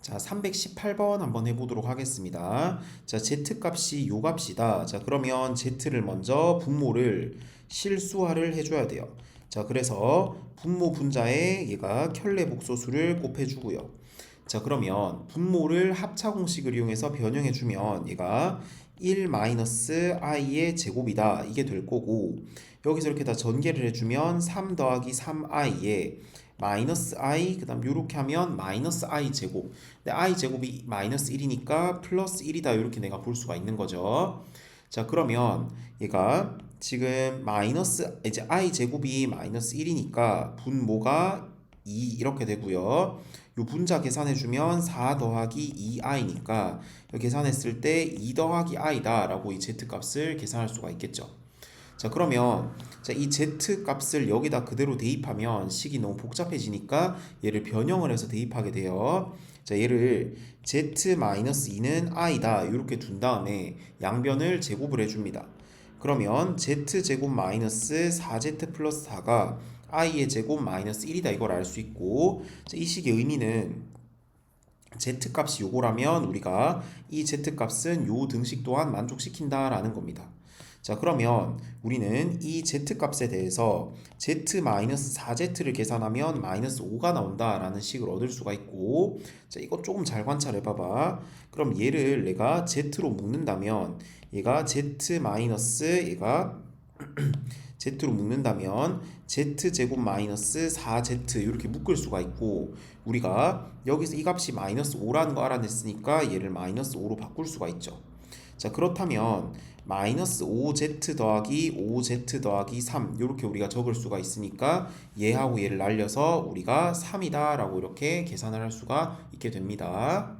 자, 318번 한번 해보도록 하겠습니다. 자, z 값이 요 값이다. 자, 그러면 z를 먼저 분모를 실수화를 해줘야 돼요. 자, 그래서 분모 분자에 얘가 켤레 복소수를 곱해주고요. 자, 그러면 분모를 합차 공식을 이용해서 변형해주면 얘가 1 마이너스 i의 제곱이다. 이게 될 거고 여기서 이렇게 다 전개를 해주면 3 더하기 3i에 마이너스 i 그 다음 요렇게 하면 마이너스 i 제곱. 근데 i 제곱이 마이너스 1이니까 플러스 1이다. 이렇게 내가 볼 수가 있는 거죠. 자 그러면 얘가 지금 마이너스 이제 i 제곱이 마이너스 1이니까 분모가 2 이렇게 되고요. 요 분자 계산해주면 4 더하기 2i니까 계산했을 때 2 더하기 i다 라고 이 z값을 계산할 수가 있겠죠 자 그러면 자, 이 z 값을 여기다 그대로 대입하면 식이 너무 복잡해지니까 얘를 변형을 해서 대입하게 돼요. 자 얘를 z-2는 i다 이렇게 둔 다음에 양변을 제곱을 해줍니다. 그러면 z 제곱 마이너스 4z 플러스 4가 i의 제곱 마이너스 1이다 이걸 알 수 있고 자, 이 식의 의미는 z 값이 요거라면 우리가 이 z 값은 요 등식 또한 만족시킨다라는 겁니다. 자 그러면 우리는 이 z 값에 대해서 z-4z를 계산하면 마이너스 5가 나온다라는 식을 얻을 수가 있고 자 이거 조금 잘 관찰해 봐봐 그럼 얘를 내가 z로 묶는다면 얘가 z 얘가 z로 묶는다면 z제곱 마이너스 4z 이렇게 묶을 수가 있고 우리가 여기서 이 값이 마이너스 5라는 거 알아냈으니까 얘를 마이너스 5로 바꿀 수가 있죠. 자 그렇다면 마이너스 5z 더하기 5z 더하기 3 이렇게 우리가 적을 수가 있으니까 얘하고 얘를 날려서 우리가 3이다 라고 이렇게 계산을 할 수가 있게 됩니다